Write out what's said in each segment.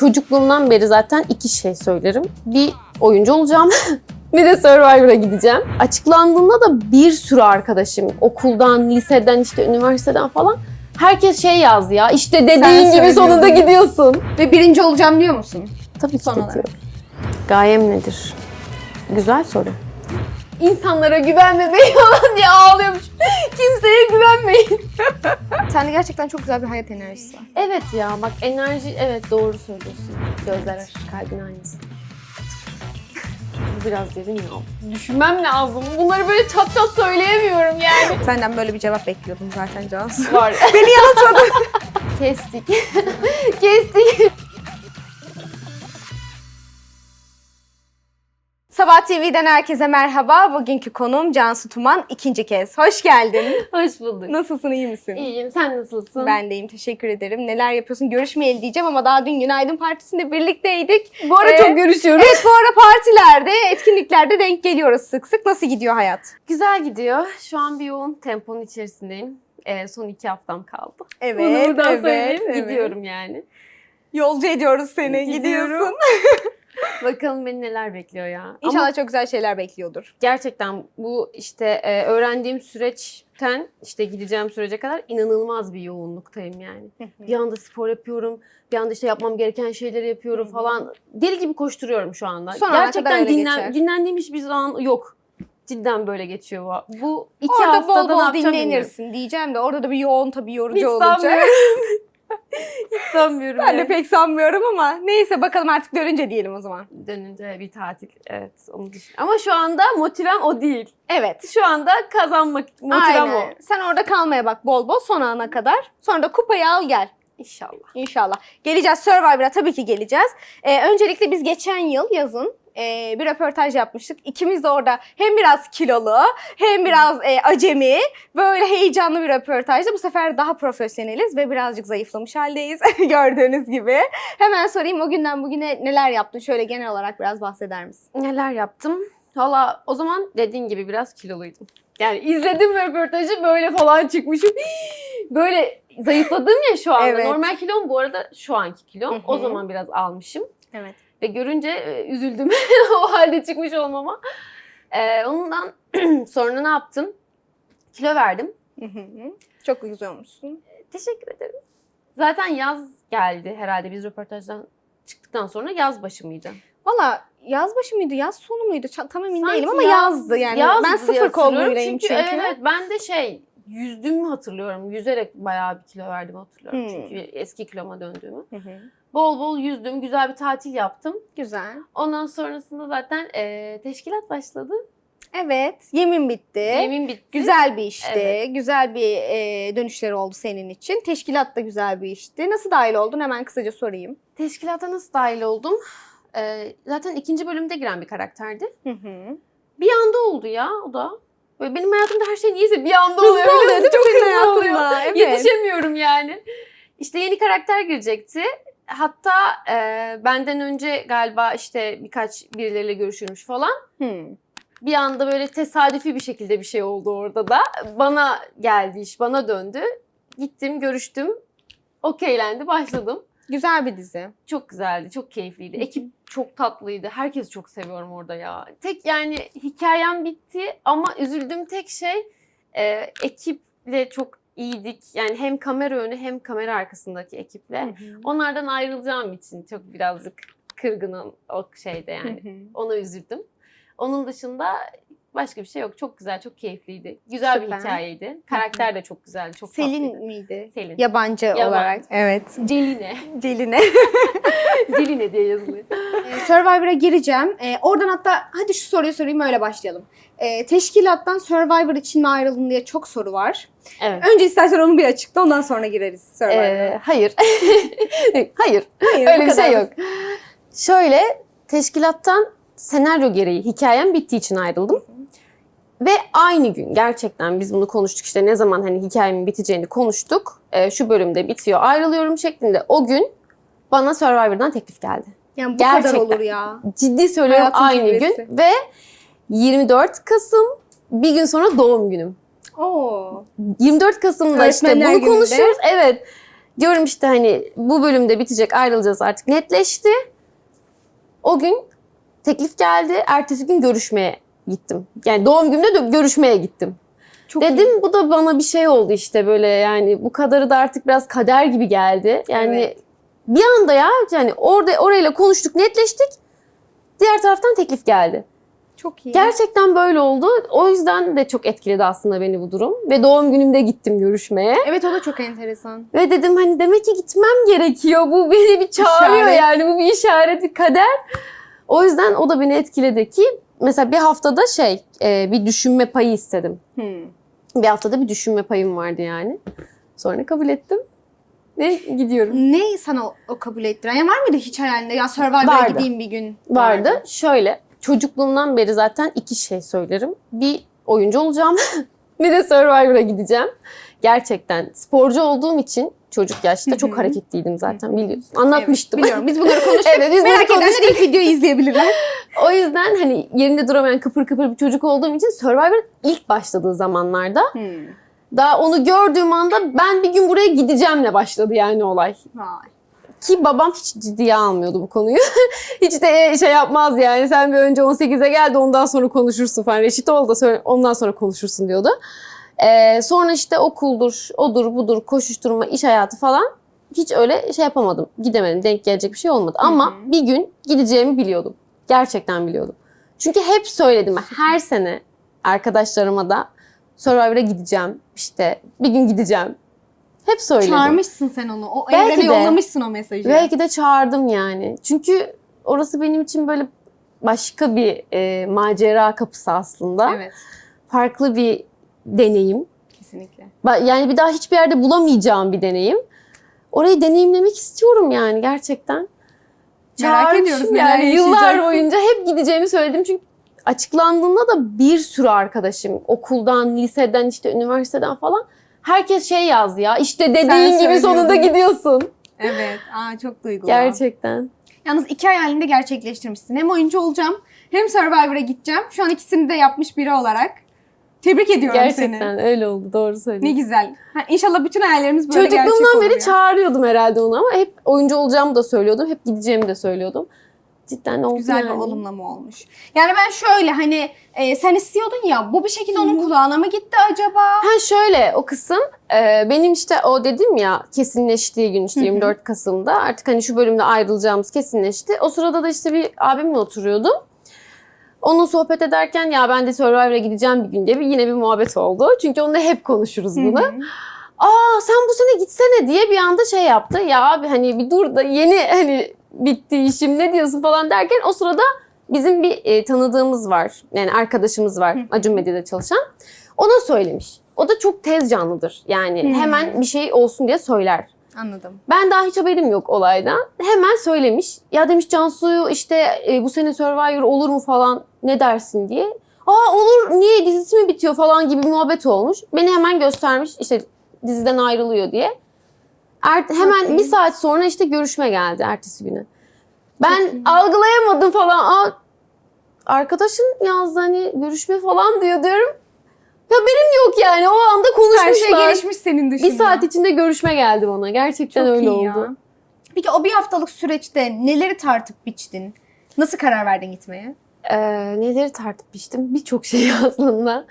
Çocukluğumdan beri zaten iki şey söylerim. Bir oyuncu olacağım. bir de Survivor'a gideceğim. Açıklandığında da bir sürü arkadaşım okuldan, liseden, işte üniversiteden falan herkes şey yazdı ya. İşte dediğin gibi sonunda gidiyorsun. Ve birinci olacağım diyor musun? Tabii ki de diyorum. Gayem nedir? Güzel soru. İnsanlara güvenmemeyi falan diye ağlıyormuş. Kimseye güvenmeyin. Sende gerçekten çok güzel bir hayat enerjisi var. Evet ya bak enerji evet doğru söylüyorsun. Gözler kalbin aynısı. Biraz derin ya. Düşünmem lazım. Bunları böyle çat çat söyleyemiyorum yani. Senden böyle bir cevap bekliyordum zaten Cansu. Var. Beni yanıltmadın. Kestik. Kestik. Sabah TV'den herkese merhaba. Bugünkü konuğum Cansu Tuman. ikinci kez. Hoş geldin. Hoş bulduk. Nasılsın, iyi misin? İyiyim. Sen nasılsın? Ben deyim, teşekkür ederim. Neler yapıyorsun? Görüşmeyeli diyeceğim ama daha dün Günaydın Partisi'nde birlikteydik. Bu ara Ee, çok görüşüyoruz. Evet bu ara partilerde, etkinliklerde denk geliyoruz sık sık. Nasıl gidiyor hayat? Güzel gidiyor. Şu an bir yoğun temponun içerisindeyim. Ee, son iki haftam kaldı. Evet, Bunu buradan evet, söyleyeyim. evet. Gidiyorum yani. Yolcu ediyoruz seni, Gidiyorum. gidiyorsun. Bakalım beni neler bekliyor ya. İnşallah Ama çok güzel şeyler bekliyordur. gerçekten bu işte e, öğrendiğim süreçten işte gideceğim sürece kadar inanılmaz bir yoğunluktayım yani. Bir anda spor yapıyorum, bir anda işte yapmam gereken şeyleri yapıyorum falan. Deli gibi koşturuyorum şu anda. Son ana kadar gerçekten öyle dinlen, geçer. dinlendiğim hiçbir zaman yok. Cidden böyle geçiyor bu. Bu iki Orada haftada bol ne bol yapacağım bilmiyorum. dinlenirsin diyeceğim de orada da bir yoğun tabii yorucu Hiç olacak. sanmıyorum. Hiç sanmıyorum. Ben de yani. pek sanmıyorum ama neyse bakalım artık dönünce diyelim o zaman. Dönünce bir tatil. Evet onu düşün. Ama şu anda motivem o değil. Evet. Şu anda kazanmak motivem o. Aynen. Sen orada kalmaya bak bol bol son ana kadar. Sonra da kupayı al gel. İnşallah. İnşallah. Geleceğiz Survivor'a tabii ki geleceğiz. Ee, öncelikle biz geçen yıl yazın e, bir röportaj yapmıştık. İkimiz de orada hem biraz kilolu hem biraz e, acemi böyle heyecanlı bir röportajdı. Bu sefer daha profesyoneliz ve birazcık zayıflamış haldeyiz gördüğünüz gibi. Hemen sorayım o günden bugüne neler yaptın? Şöyle genel olarak biraz bahseder misin? Neler yaptım? Valla o zaman dediğin gibi biraz kiloluydum. Yani izledim röportajı böyle falan çıkmışım. Böyle zayıfladım ya şu anda. Evet. Normal kilom bu arada şu anki kilom. Hı hı. O zaman biraz almışım. Evet. Ve görünce e, üzüldüm o halde çıkmış olmama. Ee, ondan sonra ne yaptım? Kilo verdim. Çok güzel olmuşsun. Teşekkür ederim. Zaten yaz geldi herhalde biz röportajdan çıktıktan sonra yaz başı mıydı? Valla yaz başı mıydı, yaz sonu muydu? Ça- Tam emin Sanki değilim ama yaz- yazdı yani. yazdı ben diye sıfır hatırlıyorum. kolluyum çünkü. Evet, evet ben de şey yüzdüğümü hatırlıyorum. Yüzerek bayağı bir kilo verdim hatırlıyorum. Hmm. Çünkü eski kiloma döndüğümü. Hı hı. Bol bol yüzdüm. Güzel bir tatil yaptım. Güzel. Ondan sonrasında zaten eee, teşkilat başladı. Evet, yemin bitti. Yemin bitti. Güzel bir işti. Evet. Güzel bir e, dönüşleri oldu senin için. Teşkilat da güzel bir işti. Nasıl dahil oldun? Hemen kısaca sorayım. Teşkilata nasıl dahil oldum? Eee, zaten ikinci bölümde giren bir karakterdi. Hı hı. Bir anda oldu ya o da. Böyle benim hayatımda her şey niyeyse bir anda Hızlı oluyor. oluyor değil mi Çok hızlı oluyor. Evet. Yetişemiyorum yani. İşte yeni karakter girecekti. Hatta e, benden önce galiba işte birkaç birileriyle görüşülmüş falan. Hı. Bir anda böyle tesadüfi bir şekilde bir şey oldu orada da. Bana geldi iş, bana döndü. Gittim, görüştüm. Okeylendi, başladım. Güzel bir dizi. Çok güzeldi, çok keyifliydi. Ekip çok tatlıydı. Herkesi çok seviyorum orada ya. Tek yani hikayem bitti ama üzüldüğüm tek şey e, ekiple çok iyiydik. Yani hem kamera önü hem kamera arkasındaki ekiple. Onlardan ayrılacağım için çok birazcık kırgınım o şeyde yani. Ona üzüldüm. Onun dışında başka bir şey yok. Çok güzel, çok keyifliydi. Güzel Süper. bir hikayeydi. Karakter de çok güzeldi, çok Selin tatlıydı. miydi? Selin. Yabancı, Yabancı. olarak. Evet. Celine. Celine. Celine diye yazılıyor. Ee, Survivor'a gireceğim. Ee, oradan hatta hadi şu soruyu sorayım öyle başlayalım. Ee, teşkilattan Survivor için mi ayrıldın diye çok soru var. Evet. Önce istersen onu bir açıkla ondan sonra gireriz Survivor'a. Ee, hayır. hayır. Hayır, Öyle bir şey yok. Şöyle teşkilattan senaryo gereği hikayem bittiği için ayrıldım. Ve aynı gün gerçekten biz bunu konuştuk işte ne zaman hani hikayemin biteceğini konuştuk. Ee, şu bölümde bitiyor ayrılıyorum şeklinde o gün bana Survivor'dan teklif geldi. Yani bu Gerçekten. kadar olur ya. Ciddi söylüyorum Hayatın aynı cilvesi. gün ve 24 Kasım bir gün sonra doğum günüm. Oo. 24 Kasım'da işte Öğretmenler bunu Günü'nde. konuşuyoruz. Evet. Diyorum işte hani bu bölümde bitecek ayrılacağız artık netleşti. O gün teklif geldi. Ertesi gün görüşmeye gittim. Yani doğum günümde de görüşmeye gittim. Çok Dedim bu da bana bir şey oldu işte böyle yani bu kadarı da artık biraz kader gibi geldi. Yani Evet. bir anda ya yani orada orayla konuştuk netleştik. Diğer taraftan teklif geldi. Çok iyi. Gerçekten böyle oldu. O yüzden de çok etkiledi aslında beni bu durum. Ve doğum günümde gittim görüşmeye. Evet o da çok enteresan. Ve dedim hani demek ki gitmem gerekiyor. Bu beni bir çağırıyor İşaret. yani. Bu bir işaret, bir kader. O yüzden o da beni etkiledi ki mesela bir haftada şey e, bir düşünme payı istedim. Hmm. Bir haftada bir düşünme payım vardı yani. Sonra kabul ettim ve gidiyorum. Ne sana o, o kabul ettiren? Ya var mıydı hiç hayalinde? Ya Survivor'a Vardı. gideyim bir gün. Vardı. Şöyle çocukluğumdan beri zaten iki şey söylerim. Bir oyuncu olacağım. bir de Survivor'a gideceğim. Gerçekten sporcu olduğum için çocuk yaşta Hı hı. çok hareketliydim zaten biliyorsun. Evet, Anlatmıştım. biliyorum. Biz bunları konuştuk. Evet, biz Merak edenler ilk videoyu izleyebilirler. O yüzden hani yerinde duramayan kıpır kıpır bir çocuk olduğum için Survivor ilk başladığı zamanlarda Hmm. daha onu gördüğüm anda ben bir gün buraya gideceğimle başladı yani olay. Vay. Ki babam hiç ciddiye almıyordu bu konuyu. hiç de şey yapmaz yani sen bir önce 18'e gel de ondan sonra konuşursun falan. Reşit ol da ondan sonra konuşursun diyordu. Ee, sonra işte okuldur, odur, budur, koşuşturma, iş hayatı falan hiç öyle şey yapamadım. Gidemedim. Denk gelecek bir şey olmadı. Ama hı. bir gün gideceğimi biliyordum. Gerçekten biliyordum. Çünkü hep söyledim. Her sene arkadaşlarıma da Survivor'a gideceğim. işte bir gün gideceğim. Hep söyledim. Çağırmışsın sen onu. O Belki evrene de. yollamışsın o mesajı. Belki de çağırdım yani. Çünkü orası benim için böyle başka bir e, macera kapısı aslında. Evet. Farklı bir deneyim. Kesinlikle. Yani bir daha hiçbir yerde bulamayacağım bir deneyim. Orayı deneyimlemek istiyorum yani gerçekten. Merak Çağırmışım ediyoruz neler yani yıllar boyunca hep gideceğimi söyledim çünkü açıklandığında da bir sürü arkadaşım okuldan, liseden, işte üniversiteden falan herkes şey yazdı ya işte dediğin gibi sonunda gidiyorsun. Evet. Aa çok duygulu. Gerçekten. Yalnız iki hayalini de gerçekleştirmişsin. Hem oyuncu olacağım hem Survivor'a gideceğim. Şu an ikisini de yapmış biri olarak. Tebrik ediyorum seni. Gerçekten öyle oldu doğru Ne söylüyorsun. güzel. Ha, inşallah bütün hayallerimiz böyle gerçek Çocukluğumdan olur beri ya. çağırıyordum herhalde onu ama hep oyuncu olacağımı da söylüyordum. Hep gideceğimi de söylüyordum. Cidden oldu Güzel yani. bir olumlama olmuş. Yani ben şöyle hani e, sen istiyordun ya bu bir şekilde onun kulağına mı gitti acaba? Ha şöyle o kısım e, benim işte o dedim ya kesinleştiği gün işte Hı hı. 24 Kasım'da artık hani şu bölümde ayrılacağımız kesinleşti. O sırada da işte bir abimle oturuyordum. Onunla sohbet ederken ya ben de Survivor'a gideceğim bir gün diye bir, yine bir muhabbet oldu. Çünkü onunla hep konuşuruz bunu. Hı hı. Aa sen bu sene gitsene diye bir anda şey yaptı. Ya abi hani bir dur da yeni hani bitti işim ne diyorsun falan derken o sırada bizim bir e, tanıdığımız var. Yani arkadaşımız var. Acun Medya'da çalışan. Ona söylemiş. O da çok tez canlıdır. Yani hemen bir şey olsun diye söyler. Anladım. Ben daha hiç haberim yok olaydan. Hemen söylemiş. Ya demiş Cansu işte e, bu sene Survivor olur mu falan ne dersin diye. Aa olur niye dizisi mi bitiyor falan gibi muhabbet olmuş. Beni hemen göstermiş işte diziden ayrılıyor diye. Er- hemen bir saat sonra işte görüşme geldi ertesi günü. Ben algılayamadım falan. Aa, arkadaşın yazdı hani görüşme falan diyor diyorum. Haberim yok yani o anda Her konuşmuşlar. şey gelişmiş senin dışında. bir saat içinde görüşme geldi bana. Gerçekten Çok öyle iyi oldu. ya. Peki o bir haftalık süreçte neleri tartıp biçtin? Nasıl karar verdin gitmeye? Ee, neleri tartıp biçtim? Birçok şey aslında.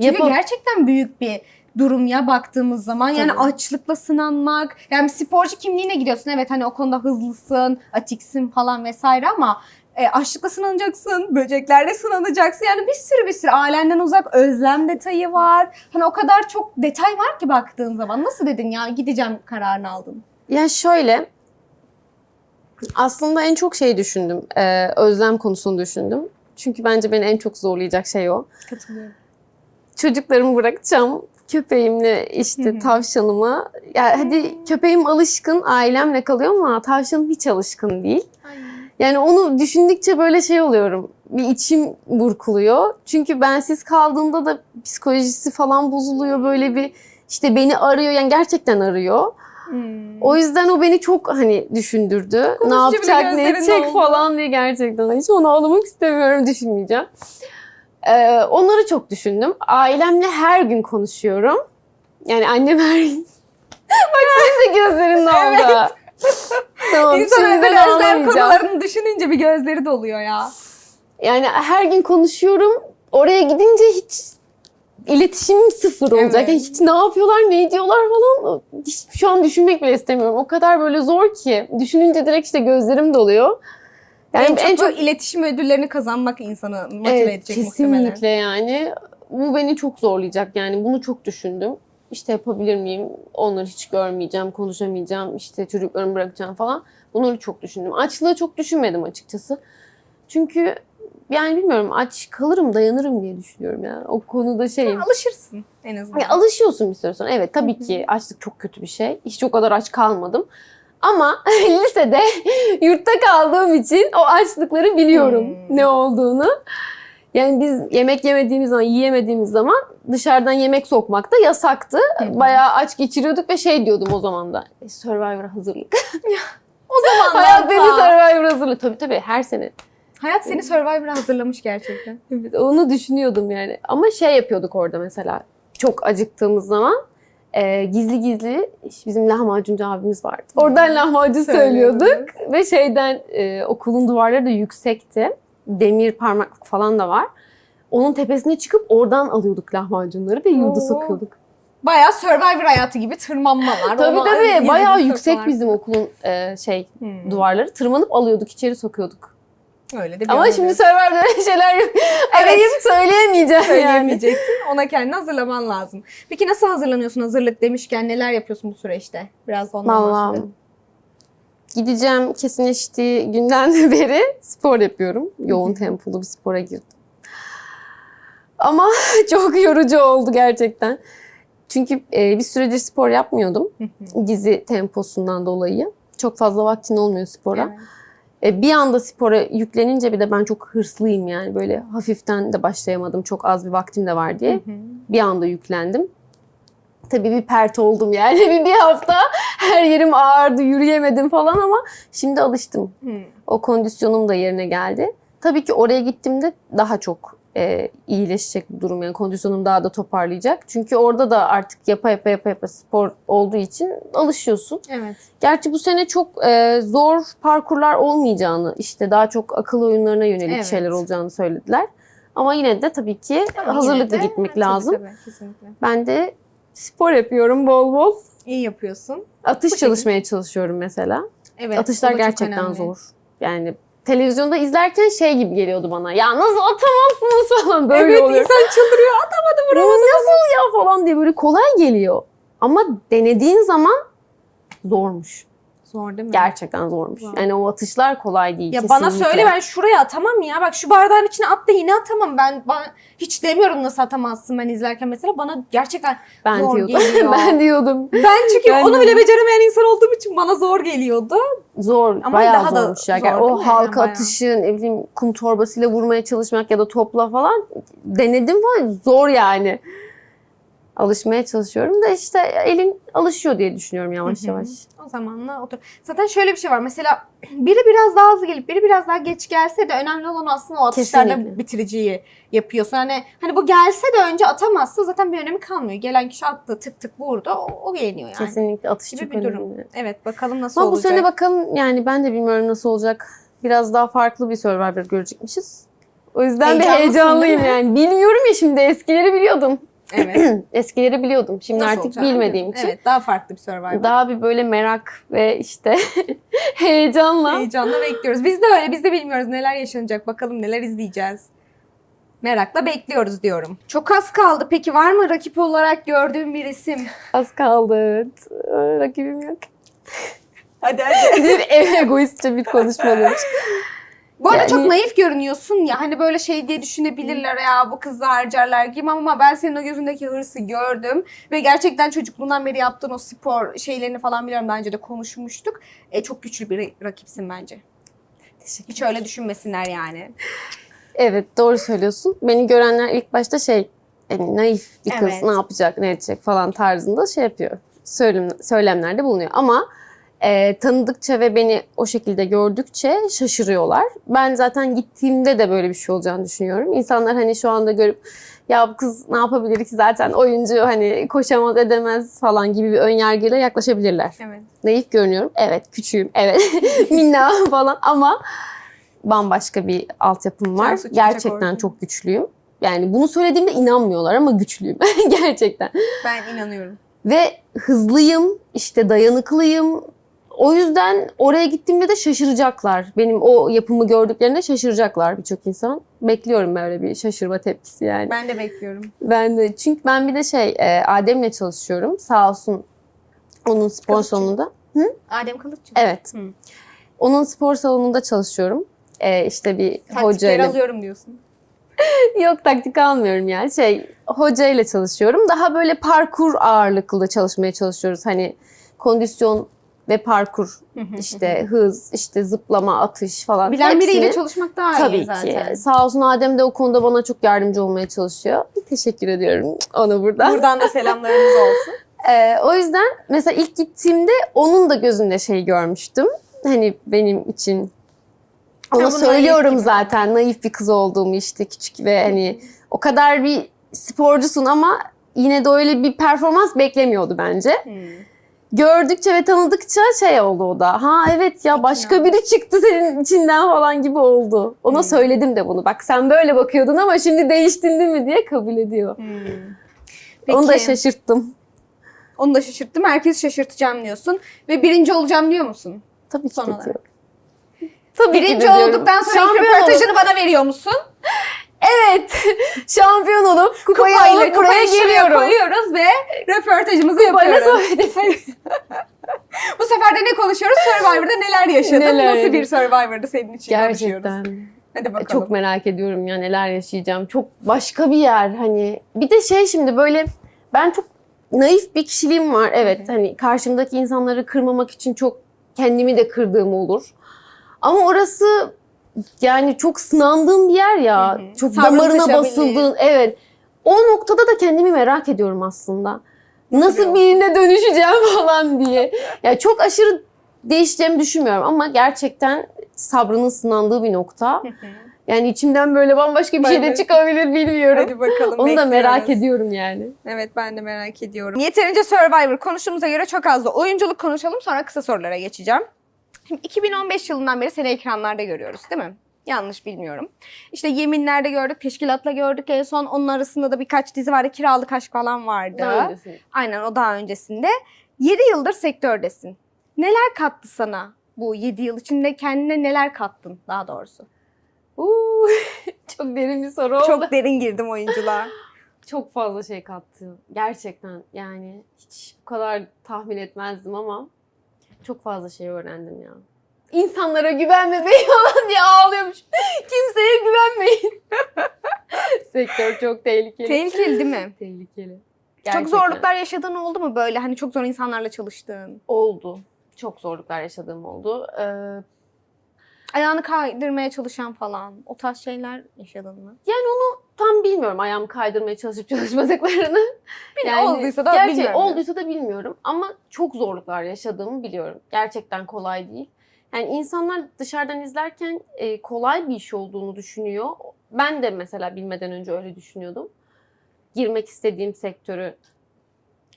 Çünkü Yapam- gerçekten büyük bir durum ya baktığımız zaman. Yani Tabii. açlıkla sınanmak. Yani sporcu kimliğine gidiyorsun. Evet hani o konuda hızlısın, atiksin falan vesaire ama e, açlıkla sınanacaksın, böceklerle sınanacaksın. Yani bir sürü bir sürü ailenden uzak özlem detayı var. Hani o kadar çok detay var ki baktığın zaman. Nasıl dedin ya gideceğim kararını aldın? Ya şöyle aslında en çok şey düşündüm. Ee, özlem konusunu düşündüm. Çünkü bence beni en çok zorlayacak şey o. Katılıyorum. Çocuklarımı bırakacağım. Köpeğimle işte tavşanımı. Ya hadi köpeğim alışkın ailemle kalıyor ama tavşanım hiç alışkın değil. Yani onu düşündükçe böyle şey oluyorum. Bir içim burkuluyor. Çünkü bensiz kaldığımda da psikolojisi falan bozuluyor. Böyle bir işte beni arıyor. Yani gerçekten arıyor. Hmm. O yüzden o beni çok hani düşündürdü. ne Konuşunca bile yapacak, ne edecek doldu. falan diye gerçekten. Hiç onu ağlamak istemiyorum, düşünmeyeceğim. Ee, onları çok düşündüm. Ailemle her gün konuşuyorum. Yani annem her gün Senin de gözlerin doldu. Tamam İnsan ben özlem konularını düşününce bir gözleri doluyor ya. Yani her gün konuşuyorum. Oraya gidince hiç iletişimim sıfır olacak. Evet. Yani hiç ne yapıyorlar, ne ediyorlar falan. Hiç şu an düşünmek bile istemiyorum. O kadar böyle zor ki. Düşününce direkt işte gözlerim doluyor. Yani en, en çok, çok bu iletişim ödüllerini kazanmak insanı motive Evet, edecek kesinlikle muhtemelen. yani. Bu beni çok zorlayacak yani. Bunu çok düşündüm. İşte yapabilir miyim? Onları hiç görmeyeceğim, konuşamayacağım. İşte çocuklarımı bırakacağım falan. Bunları çok düşündüm. Açlığı çok düşünmedim açıkçası. Çünkü yani bilmiyorum aç kalırım, dayanırım diye düşünüyorum ya. O konuda şeyim. Alışırsın en azından. Ya alışıyorsun bir süre sonra. Evet tabii ki açlık çok kötü bir şey. Hiç o kadar aç kalmadım. Ama lisede yurtta kaldığım için o açlıkları biliyorum Hmm. ne olduğunu. Yani biz yemek yemediğimiz zaman, yiyemediğimiz zaman dışarıdan yemek sokmak da yasaktı. hı. Bayağı aç geçiriyorduk ve şey diyordum o zaman da. "E, Survivor'a hazırlık. o zaman Hayat beni Survivor'a hazırlık. Tabii tabii her sene. Hayat seni Survivor'a hazırlamış gerçekten. Evet, onu düşünüyordum yani. Ama şey yapıyorduk orada mesela. Çok acıktığımız zaman e, gizli gizli bizim lahmacuncu abimiz vardı. Oradan lahmacun söylüyorduk. Ve şeyden e, okulun duvarları da yüksekti. Demir parmaklık falan da var. Onun tepesine çıkıp oradan alıyorduk lahmacunları ve yurda Oo. sokuyorduk. Bayağı Survivor hayatı gibi tırmanmalar. Tabii Ona tabii bayağı yüksek sokular. bizim okulun e, şey Hmm. duvarları. Tırmanıp alıyorduk içeri sokuyorduk. Öyle de bir Ama şimdi. Survivor'da öyle şeyler yok. Arayıp söyleyemeyeceğim yani. söyleyemeyeceksin. Ona kendini hazırlaman lazım. Peki nasıl hazırlanıyorsun hazırlık demişken neler yapıyorsun bu süreçte? Biraz da ondan Vallahi bahsedelim. Gideceğim kesinleştiği günden de beri spor yapıyorum. Yoğun tempolu bir spora girdim. Ama çok yorucu oldu gerçekten. Çünkü e, bir süredir spor yapmıyordum. Dizi temposundan dolayı. Çok fazla vaktin olmuyor spora. Evet. E, bir anda spora yüklenince bir de ben çok hırslıyım yani. Böyle hafiften de başlayamadım. Çok az bir vaktim de var diye. Hı hı. Bir anda yüklendim. Tabii bir pert oldum yani. Bir, bir hafta her yerim ağrıdı, yürüyemedim falan ama şimdi alıştım. Hı. O kondisyonum da yerine geldi. Tabii ki oraya gittiğimde daha çok e, iyileşecek bu durum. Yani kondisyonum daha da toparlayacak. Çünkü orada da artık yapa yapa yapa yapa spor olduğu için alışıyorsun. Evet. Gerçi bu sene çok e, zor parkurlar olmayacağını, işte daha çok akıl oyunlarına yönelik Evet. şeyler olacağını söylediler. Ama yine de tabii ki Ama hazırlıklı de- gitmek Tabii, lazım. Tabii, kesinlikle. Ben de spor yapıyorum bol bol. İyi yapıyorsun. Atış Bu çalışmaya çalışıyorum mesela. Evet. Atışlar gerçekten zor. Yani televizyonda izlerken şey gibi geliyordu bana. Ya nasıl atamazsınız falan böyle evet oluyor. insan çıldırıyor. Atamadım vuramadım. Nasıl ya falan diye böyle kolay geliyor. Ama denediğin zaman zormuş. Zor değil mi? Gerçekten zormuş. Zor. Yani o atışlar kolay değil. Ya bana kesinlikle. söyle ben şuraya atamam ya. Bak şu bardağın içine at da yine atamam. Ben, ben hiç demiyorum nasıl atamazsın ben izlerken mesela. Bana gerçekten ben zor diyordum. geliyor. ben diyordum. ben çünkü Ben onu bile beceremeyen insan olduğum için bana zor geliyordu. Zor. Ama bayağı daha da zormuş ya. zor Yani o halka Bayağı. atışı, ne bileyim kum torbasıyla vurmaya çalışmak ya da topla falan denedim falan zor yani. Alışmaya çalışıyorum da işte elin alışıyor diye düşünüyorum yavaş yavaş. O zamanla otur. Zaten şöyle bir şey var. Mesela biri biraz daha hızlı gelip biri biraz daha geç gelse de önemli olan aslında o atışlarda Kesinlikle. bitiriciyi yapıyorsun. Hani hani bu gelse de önce atamazsa zaten bir önemi kalmıyor. Gelen kişi attı tık tık vurdu. O, o yeniyor yani. Kesinlikle atış Gibi çok bir durum. önemli. Evet bakalım nasıl Ama bu olacak. sene bakalım yani ben de bilmiyorum nasıl olacak. Biraz daha farklı bir Survivor görecekmişiz. O yüzden bir Heyecanlısın, heyecanlıyım mi? yani. Bilmiyorum ya şimdi eskileri biliyordum. Evet. Eskileri biliyordum. Şimdi Nasıl artık bilmediğim bilmiyorum. için. Evet daha farklı bir Survivor. Daha bir böyle merak ve işte heyecanla. Heyecanla bekliyoruz. Biz de öyle. Biz de bilmiyoruz neler yaşanacak. Bakalım neler izleyeceğiz. Merakla bekliyoruz diyorum. Çok az kaldı. Peki var mı rakip olarak gördüğün bir isim? Az kaldı. Rakibim yok. Hadi hadi. Bir egoistçe bir konuşma. Bu arada Yani- çok naif görünüyorsun ya. Hani böyle şey diye düşünebilirler ya bu kızı harcarlar gibi ama ben senin o gözündeki hırsı gördüm. Ve gerçekten çocukluğundan beri yaptığın o spor şeylerini falan biliyorum. Daha önce de konuşmuştuk. E, çok güçlü bir rakipsin bence. Teşekkür Hiç öyle düşünmesinler yani. Evet doğru söylüyorsun. Beni görenler ilk başta şey hani naif bir kız Evet. ne yapacak ne edecek falan tarzında şey yapıyor. Söylem, söylemlerde bulunuyor. Ama e, tanıdıkça ve beni o şekilde gördükçe şaşırıyorlar. Ben zaten gittiğimde de böyle bir şey olacağını düşünüyorum. İnsanlar hani şu anda görüp ya bu kız ne yapabilir ki zaten oyuncu hani koşamaz edemez falan gibi bir önyargıyla yaklaşabilirler. Evet. Naif görünüyorum. Evet küçüğüm. Evet minna falan ama bambaşka bir altyapım var. Çıkacak Gerçekten çok güçlüyüm. Yani bunu söylediğimde inanmıyorlar ama güçlüyüm. Gerçekten. Ben inanıyorum. Ve hızlıyım, işte dayanıklıyım. O yüzden oraya gittiğimde de şaşıracaklar. Benim o yapımı gördüklerinde şaşıracaklar birçok insan. Bekliyorum böyle bir şaşırma tepkisi yani. Ben de bekliyorum. Ben de çünkü ben bir de şey e, Adem'le çalışıyorum. Sağ olsun onun spor Kılıççı. salonunda. Adem Kılıççı. Evet. Hı. Onun spor salonunda çalışıyorum. E, işte bir Taktikleri hocayla. alıyorum diyorsun. Yok taktik almıyorum yani. Şey hocayla çalışıyorum. Daha böyle parkur ağırlıklı çalışmaya çalışıyoruz. Hani kondisyon ve parkur işte hız, işte zıplama, atış falan. Bilen biriyle Hepsini- çalışmak daha Tabii iyi zaten. ki. Sağ olsun Adem de o konuda bana çok yardımcı olmaya çalışıyor. Teşekkür ediyorum ona buradan. Buradan da selamlarımız olsun. Ee, o yüzden mesela ilk gittiğimde onun da gözünde şey görmüştüm. Hani benim için ona bunu söylüyorum naif gibi. zaten naif bir kız olduğumu işte küçük ve hani o kadar bir sporcusun ama yine de öyle bir performans beklemiyordu bence. Gördükçe ve tanıdıkça şey oldu o da. Ha evet ya başka biri çıktı senin içinden falan gibi oldu. Ona Hmm. söyledim de bunu. Bak sen böyle bakıyordun ama şimdi değiştin değil mi diye kabul ediyor. Peki, Onu da şaşırttım. onu da şaşırttım. Herkes şaşırtacağım diyorsun. Ve birinci olacağım diyor musun? Tabii ki Son olarak. Tabii ki Birinci diyorum. olduktan sonra ilk röportajını bana veriyor musun? Evet. Şampiyon olup kupayı Kupayla alıp buraya kupayı geliyorum. koyuyoruz ve röportajımızı Kupayla yapıyoruz. Bu sefer de ne konuşuyoruz? Survivor'da neler yaşadın? Neler Nasıl bir? Survivor'da senin için konuşuyoruz? Gerçekten. Hadi bakalım. Çok merak ediyorum ya neler yaşayacağım. Çok başka bir yer hani. Bir de şey şimdi böyle ben çok naif bir kişiliğim var. Evet hani karşımdaki insanları kırmamak için çok kendimi de kırdığım olur. Ama orası yani çok sınandığım bir yer ya. Hı hı. Çok Sabrın damarına basıldığın. Evet. O noktada da kendimi merak ediyorum aslında. Nasıl bir birine dönüşeceğim falan diye. Ya çok aşırı değişeceğimi düşünmüyorum ama gerçekten sabrının sınandığı bir nokta. Yani içimden böyle bambaşka bir şey de çıkabilir bilmiyorum. Hadi bakalım. Onu da merak bekliyoruz. ediyorum yani. Evet ben de merak ediyorum. Yeterince Survivor konuştuğumuza göre çok az da oyunculuk konuşalım sonra kısa sorulara geçeceğim. Şimdi 2015 yılından beri seni ekranlarda görüyoruz değil mi? Yanlış bilmiyorum. İşte Yeminler'de gördük, Teşkilat'la gördük en son. Onun arasında da birkaç dizi vardı. Kiralık Aşk falan vardı. Daha öncesi. Aynen o daha öncesinde. 7 yıldır sektördesin. Neler kattı sana bu 7 yıl içinde? Kendine neler kattın daha doğrusu? Uuu, çok derin bir soru oldu. Çok, Çok derin girdim oyunculuğa. çok fazla şey kattı. Gerçekten yani hiç bu kadar tahmin etmezdim ama çok fazla şey öğrendim ya. İnsanlara güvenmemeyi falan diye ağlıyormuş. Kimseye güvenmeyin. Sektör çok tehlikeli. Tehlikeli değil mi? tehlikeli. Çok Gerçekten. zorluklar yaşadığın oldu mu böyle? Hani çok zor insanlarla çalıştığın. oldu. Çok zorluklar yaşadığım oldu. Ee, Ayağını kaydırmaya çalışan falan. O tarz şeyler yaşadın mı? Tam bilmiyorum ayağımı kaydırmaya çalışıp çalışmadıklarını. olduysa da gerçi bilmiyorum. olduysa da bilmiyorum ama çok zorluklar yaşadığımı biliyorum. Gerçekten kolay değil. Yani insanlar dışarıdan izlerken e, kolay bir iş olduğunu düşünüyor. Ben de mesela bilmeden önce öyle düşünüyordum. Girmek istediğim sektörü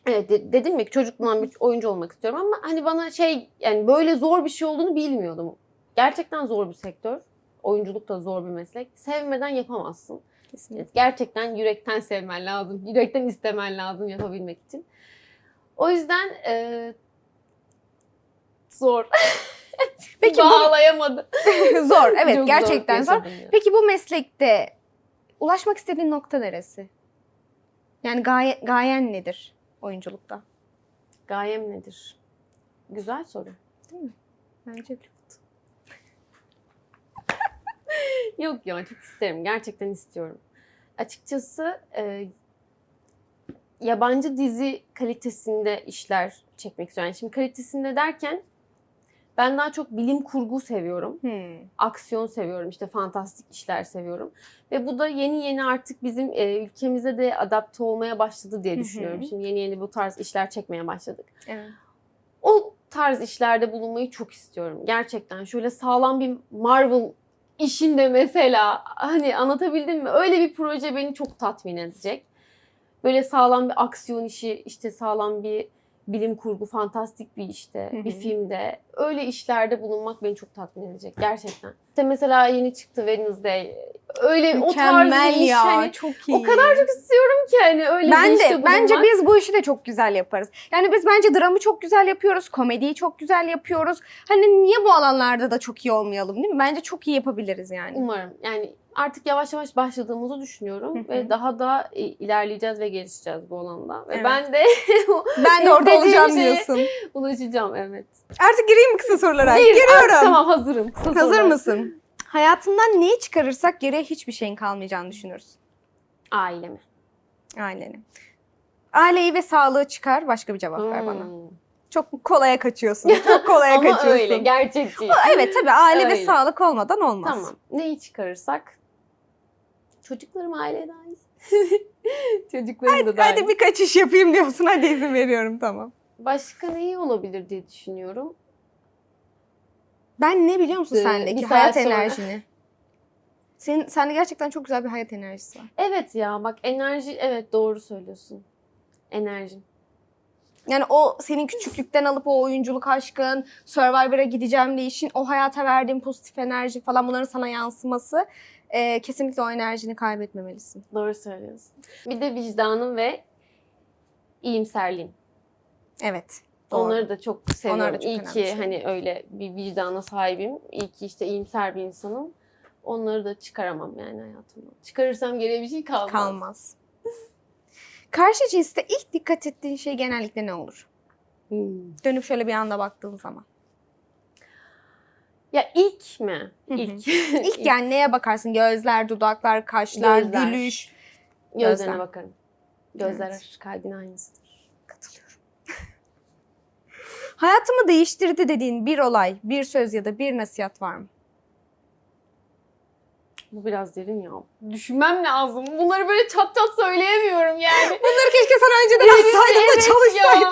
Evet de- dedim ya ki çocukluğumdan bir oyuncu olmak istiyorum ama hani bana şey yani böyle zor bir şey olduğunu bilmiyordum. Gerçekten zor bir sektör. Oyunculuk da zor bir meslek. Sevmeden yapamazsın. Kesinlikle. Evet, Gerçekten yürekten sevmen lazım. Yürekten istemen lazım yapabilmek için. O yüzden e, zor. Peki bu Bağlayamadım. zor. Evet Çok gerçekten zor. ya. Peki bu meslekte ulaşmak istediğin nokta neresi? Yani gaye, gayen nedir oyunculukta? Gayem nedir? Güzel soru. Bence Yok ya çok isterim. Gerçekten istiyorum. Açıkçası e, yabancı dizi kalitesinde işler çekmek istiyorum. Yani şimdi kalitesinde derken ben daha çok bilim kurgu seviyorum. Hmm. aksiyon seviyorum. işte fantastik işler seviyorum. Ve bu da yeni yeni artık bizim e, ülkemize de adapte olmaya başladı diye Hı hı. düşünüyorum. Şimdi yeni yeni bu tarz işler çekmeye başladık. Evet. O tarz işlerde bulunmayı çok istiyorum. Gerçekten şöyle sağlam bir Marvel işinde mesela hani anlatabildim mi? Öyle bir proje beni çok tatmin edecek. Böyle sağlam bir aksiyon işi, işte sağlam bir bilim kurgu, fantastik bir işte, bir filmde. Öyle işlerde bulunmak beni çok tatmin edecek gerçekten. İşte mesela yeni çıktı Wednesday. Öyle o tarz Mükemmel bir iş. ya. hani çok iyi. o kadar çok istiyorum ki hani öyle ben bir işte de bence bulunmak. biz bu işi de çok güzel yaparız. Yani biz bence dramı çok güzel yapıyoruz, komediyi çok güzel yapıyoruz. Hani niye bu alanlarda da çok iyi olmayalım değil mi? Bence çok iyi yapabiliriz yani. Umarım. Yani artık yavaş yavaş başladığımızı düşünüyorum ve daha da i- ilerleyeceğiz ve gelişeceğiz bu alanda. Ve Evet. ben de Ben de orada olacağım şeye- diyorsun. ulaşacağım evet. Artık gireyim mi kısa sorulara? Değil, Giriyorum. artık Tamam hazırım. Kısa Hazır sorular. mısın? Hayatından neyi çıkarırsak geriye hiçbir şeyin kalmayacağını düşünürüz. Ailemi. Aileni. Aileyi ve sağlığı çıkar. Başka bir cevap ver bana. Hmm. Çok kolaya kaçıyorsun. Çok kolaya Ama kaçıyorsun. öyle gerçekçi. Evet tabii aile ve Öyle. sağlık olmadan olmaz. Tamam. Neyi çıkarırsak? Çocuklarım aileye dahil. Çocuklarım da dahil. Hadi birkaç iş yapayım diyorsun. Hadi izin veriyorum tamam. Başka neyi olabilir diye düşünüyorum. Ben ne biliyor musun Ee, sendeki hayat sonra. enerjini? Senin sende gerçekten çok güzel bir hayat enerjisi var. Evet ya bak enerji evet doğru söylüyorsun. Enerjim. Yani o senin küçüklükten alıp o oyunculuk aşkın, Survivor'a gideceğim deyişin, o hayata verdiğin pozitif enerji falan bunların sana yansıması e, kesinlikle o enerjini kaybetmemelisin. Doğru söylüyorsun. Bir de vicdanım ve iyimserliğim. Evet. Doğru. Onları da çok seviyorum. Onlar da çok İyi ki şeyler. hani öyle bir vicdana sahibim. İyi ki işte iyimser bir insanım. Onları da çıkaramam yani hayatımdan. Çıkarırsam geriye bir şey kalmaz. Kalmaz. Karşı cinste ilk dikkat ettiğin şey genellikle ne olur? Hmm. Dönüp şöyle bir anda baktığın zaman. Ya ilk mi? İlk. İlk yani neye bakarsın? Gözler, dudaklar, kaşlar, Gözler. gülüş. Gözlerine Gözler. bakarım. Gözler Evet. kalbin aynısıdır. Katılıyorum. Hayatımı değiştirdi dediğin bir olay, bir söz ya da bir nasihat var mı? Bu biraz derin ya. Düşünmem lazım. Bunları böyle çat çat söyleyemiyorum yani. Bunları keşke sana önceden Evet, evet ya.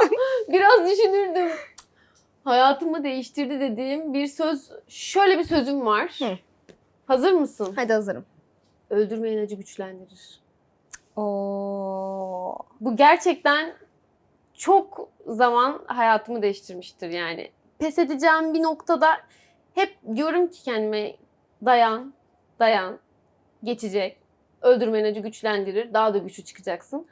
Biraz düşünürdüm. Hayatımı değiştirdi dediğim bir söz, şöyle bir sözüm var. Hı. Hazır mısın? Hadi hazırım. Öldürmeyen acı güçlendirir. Oo. Bu gerçekten çok zaman hayatımı değiştirmiştir yani. Pes edeceğim bir noktada hep diyorum ki kendime dayan, dayan, geçecek. Öldürmeyen acı güçlendirir, daha da güçlü çıkacaksın.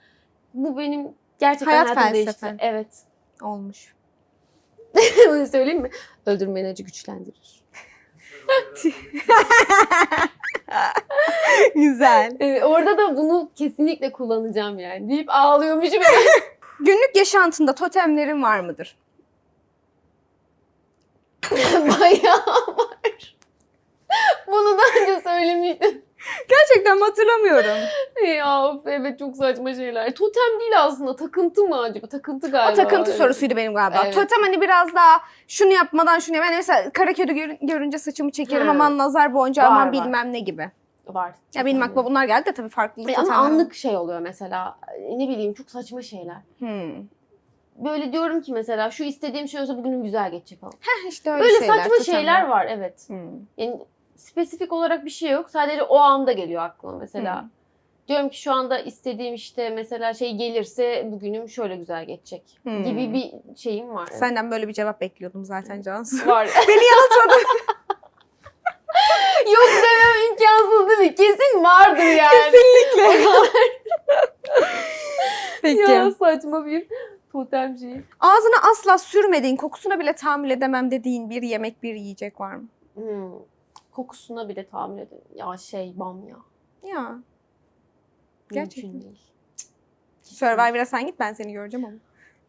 Bu benim gerçekten Hayat hayatımı felsefen. değiştirdi. Evet. Olmuş. Bunu söyleyeyim mi? Öldürmeyen acı güçlendirir. Güzel. Evet, orada da bunu kesinlikle kullanacağım yani. Deyip ağlıyormuşum. Günlük yaşantında totemlerin var mıdır? Bayağı var. Bunu daha önce söylemiştim. Gerçekten mi hatırlamıyorum. Ya of, evet çok saçma şeyler. Totem değil aslında. Takıntı mı acaba? Takıntı galiba. O takıntı Evet. sorusuydu benim galiba. Evet. Totem hani biraz daha şunu yapmadan şunu yap. Yani mesela kara kedi gör- görünce saçımı çekerim Hı. aman nazar boncuğu aman var. bilmem ne gibi. Var. Ya benim aklıma bunlar geldi de tabii farklı E, ama anlık şey oluyor mesela. Ne bileyim çok saçma şeyler. Hmm. Böyle diyorum ki mesela şu istediğim şey olsa bugünüm güzel geçecek falan. Heh, işte öyle Böyle şeyler, saçma totemler. şeyler var evet. Hmm. Yani spesifik olarak bir şey yok. Sadece o anda geliyor aklıma mesela. Hmm. Diyorum ki şu anda istediğim işte mesela şey gelirse bugünüm şöyle güzel geçecek Hmm. gibi bir şeyim var. Senden böyle bir cevap bekliyordum zaten Cansu. Var. Beni yanıltmadın. Yok demem imkansız değil mi? Kesin vardır yani. Kesinlikle. Peki. Ya saçma bir totem şey. Ağzına asla sürmediğin, kokusuna bile tahammül edemem dediğin bir yemek, bir yiyecek var mı? Hmm. Kokusuna bile tahammül ederim. Ya şey bamya. Ya. Gerçekten. Değil. Survivor'a sen git ben seni göreceğim ama.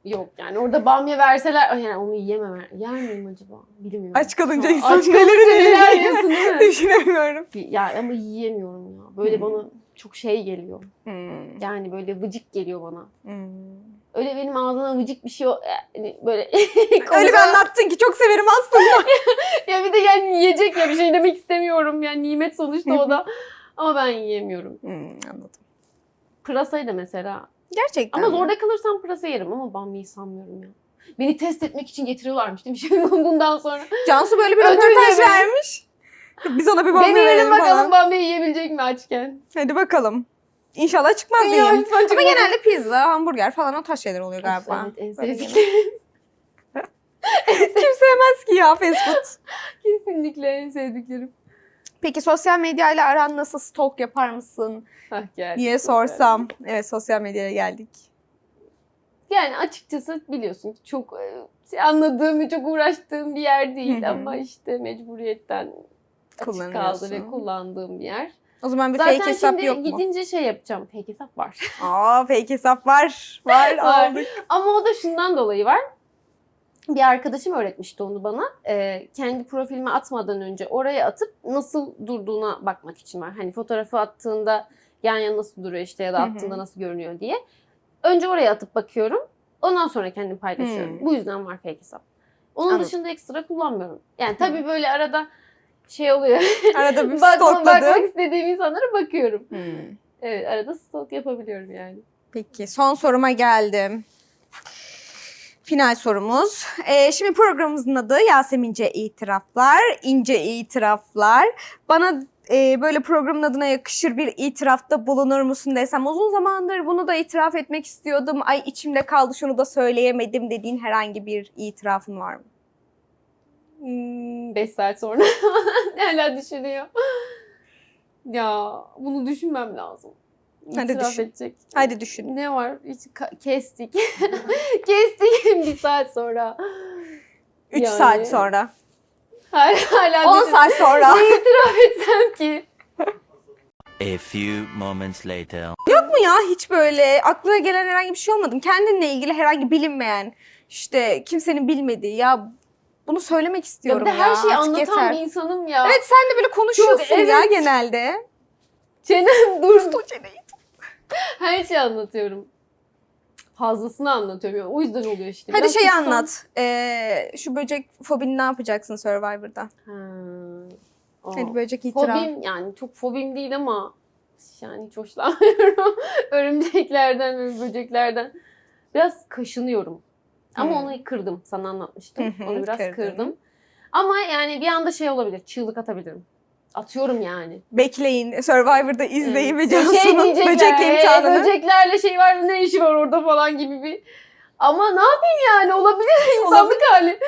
Yok yani orada bamya verseler yani onu yiyemem. Yer miyim acaba? Bilmiyorum. Aç kalınca insan aç neleri neler yiyorsun değil mi? Düşünemiyorum. Ya ama yiyemiyorum ya. Böyle Hmm. bana çok şey geliyor. Hmm. Yani böyle vıcık geliyor bana. Hmm. Öyle benim ağzına vıcık bir şey o- yani böyle Öyle bir anlattın ki çok severim aslında. Ya bir de yani yiyecek ya bir şey demek istemiyorum. Yani nimet sonuçta o da. Ama ben yiyemiyorum. Hmm, anladım. Pırasayı da mesela. Gerçekten Ama mi? zorda kalırsam pırasa yerim ama bamyayı sanmıyorum ya. Beni test etmek için getiriyorlarmış değil mi? Şimdi bundan sonra. Cansu böyle bir Ödül röportaj vermiş. Biz ona bir bamya Deneyelim verelim bakalım falan. bamya yiyebilecek mi açken? Hadi bakalım. İnşallah çıkmaz diyeyim. lütfen Ama çıkmasın. genelde pizza, hamburger falan o tarz şeyler oluyor galiba. Evet en Böyle sevdiklerim. Kim sevmez ki ya fast food. Kesinlikle en sevdiklerim. Peki sosyal medyayla aran nasıl? Stalk yapar mısın Hah diye sorsam. Evet sosyal medyaya geldik. Yani açıkçası biliyorsun ki çok e, anladığım çok uğraştığım bir yer değil Hı hı. ama işte mecburiyetten açık kaldı ve kullandığım bir yer. O zaman bir Zaten fake hesap şimdi yok mu? gidince şey yapacağım. Fake hesap var. Aa fake hesap var. Var Var. aldık. Ama o da şundan dolayı var. Bir arkadaşım öğretmişti onu bana. Ee, kendi profilime atmadan önce oraya atıp nasıl durduğuna bakmak için var. Hani fotoğrafı attığında yan yana nasıl duruyor işte ya da Hı hı. attığında nasıl görünüyor diye. Önce oraya atıp bakıyorum. Ondan sonra kendim paylaşıyorum. Bu yüzden var fake hesap. Onun Anladım. dışında ekstra kullanmıyorum. Yani tabii böyle arada şey oluyor. Arada bir stalkladı. bakmak istediğim insanlara bakıyorum. Hmm. Evet arada stalk yapabiliyorum yani. Peki son soruma geldim. Final sorumuz. Ee, şimdi programımızın adı Yasemince İtiraflar, İnce İtiraflar. Bana e, böyle programın adına yakışır bir itirafta bulunur musun desem uzun zamandır bunu da itiraf etmek istiyordum. Ay içimde kaldı şunu da söyleyemedim dediğin herhangi bir itirafın var mı? 5 saat sonra hala düşünüyor. Ya bunu düşünmem lazım. Hadi İtiraf düşün. edecek. Hadi düşün. Ne var? Hiç ka- kestik. kestik bir saat sonra. 3 Yani- saat sonra. Hala, hala 10 düşün- saat sonra. Ne itiraf etsem ki? A few moments later. Yok mu ya hiç böyle aklına gelen herhangi bir şey olmadı mı? Kendinle ilgili herhangi bilinmeyen işte kimsenin bilmediği ya bunu söylemek Ya istiyorum bir ya. de her şeyi artık anlatan yeter. bir insanım ya. Evet sen de böyle konuşuyorsun Çok, ya evet. genelde. Çenem dur. Tut çeneyi. Her şeyi anlatıyorum. Fazlasını anlatıyorum. Yani o yüzden oluyor işte. Hadi Biraz şeyi tutsam- anlat. Ee, şu böcek fobini ne yapacaksın Survivor'da? O. Hadi böcek itiraf. Fobim yani çok fobim değil ama yani hiç hoşlanmıyorum. Örümceklerden böceklerden. Biraz kaşınıyorum. Ama Hmm. onu kırdım. Sana anlatmıştım. Hı hı, onu biraz kırdın. kırdım. Ama yani bir anda şey olabilir. Çığlık atabilirim. Atıyorum yani. Bekleyin Survivor'da izleyin ve. Cansu'nun diyecekler, böcekle "Ee, imtihanını. Böceklerle şey var ne işi var orada falan gibi bir. Ama ne yapayım yani olabilir insanlık hali.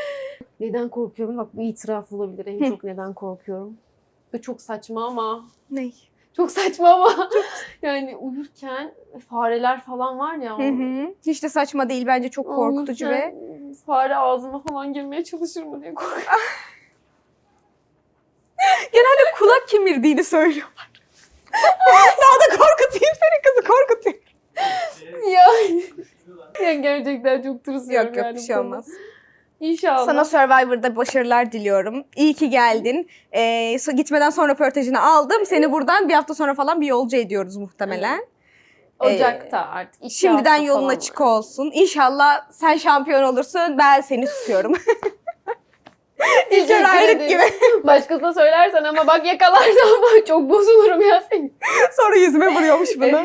Neden korkuyorum? Bak bu itiraf olabilir. En Hı. çok neden korkuyorum. Ve çok saçma ama. Ne? Çok saçma ama. yani uyurken fareler falan var ya. Hı hı. Hiç de saçma değil bence çok korkutucu ve uyurken Fare ağzıma falan girmeye çalışır mı diye korkuyorum. genelde kulak kemirdiğini söylüyorlar. Daha da korkutayım seni kızı korkutayım. ya. ya gerçekten çok tırsıyorum Yok yok yani bir bu şey konuda. olmaz. İnşallah. Sana Survivor'da başarılar diliyorum. İyi ki geldin. Ee, so- gitmeden sonra röportajını aldım. Seni buradan bir hafta sonra falan bir yolcu ediyoruz muhtemelen. Ocak'ta artık. iki Şimdiden hafta yolun falan açık var. olsun. İnşallah sen şampiyon olursun. Ben seni tutuyorum. İlker Ayrık gibi. Başkasına söylersen ama bak yakalarsan bak çok bozulurum ya senin. Sonra yüzüme vuruyormuş bunu.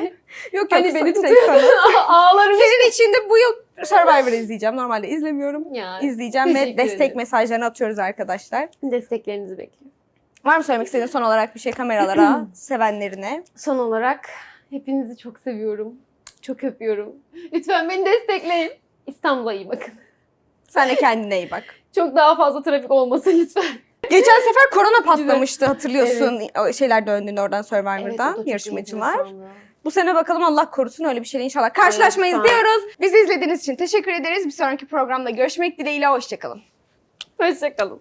Yok hani beni tek tutuyor. sana. Ağlarım. Senin için de bu yıl Survivor'ı izleyeceğim. Normalde izlemiyorum. Ya, İzleyeceğim ve teşekkür destek ederim. mesajlarını atıyoruz arkadaşlar. desteklerinizi bekliyorum. Var mı söylemek istediğin son olarak bir şey kameralara, sevenlerine? Son olarak hepinizi çok seviyorum. Çok öpüyorum. Lütfen beni destekleyin. İstanbul'a iyi bakın. Sen de kendine iyi bak. Çok daha fazla trafik olmasın lütfen. Geçen sefer korona patlamıştı hatırlıyorsun. O şeyler döndüğünde oradan Evet, o Survivor'dan da çok yarışmacılar. enteresan. Bu sene bakalım Allah korusun öyle bir şeyle inşallah karşılaşmayız Evet, sağ ol. diyoruz. Bizi izlediğiniz için teşekkür ederiz. Bir sonraki programda görüşmek dileğiyle. Hoşçakalın. Hoşçakalın.